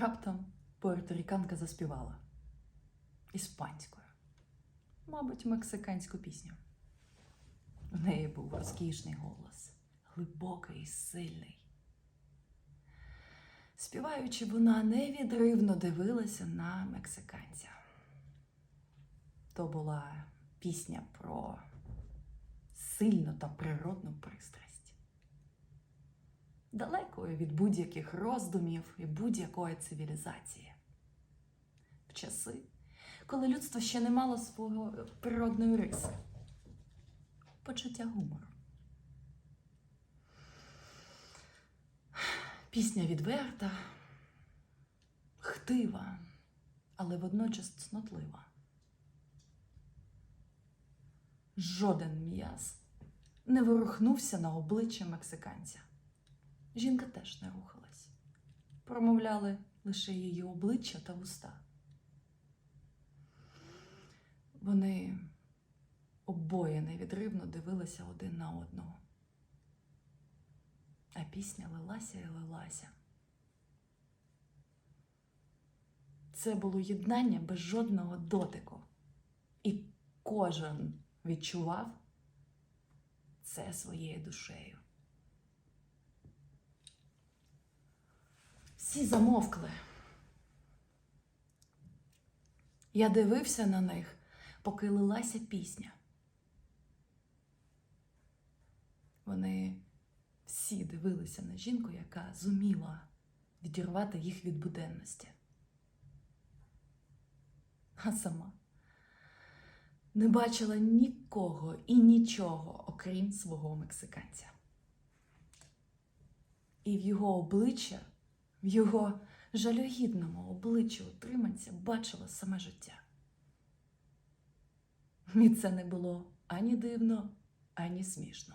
Раптом пуерторіканка заспівала іспанською, мабуть, мексиканську пісню. У неї був розкішний голос, глибокий і сильний. Співаючи, вона невідривно дивилася на мексиканця. То була пісня про сильну та природну пристрасть, далекою від будь-яких роздумів і будь-якої цивілізації. В часи, коли людство ще не мало свого природної риси, почуття гумору. Пісня відверта, хтива, але водночас цнотлива. Жоден м'яз не ворухнувся на обличчя мексиканця. Жінка теж не рухалась. Промовляли лише її обличчя та вуста. Вони обоє невідривно дивилися один на одного. А пісня лилася і лилася. Це було єднання без жодного дотику. І кожен відчував це своєю душею. Всі замовкли. Я дивився на них, поки лилася пісня. Вони всі дивилися на жінку, яка зуміла відірвати їх від буденності. А сама не бачила нікого і нічого, окрім свого мексиканця. І в його обличчя, в його жалюгідному обличчі утриманця бачила саме життя. І це не було ані дивно, ані смішно.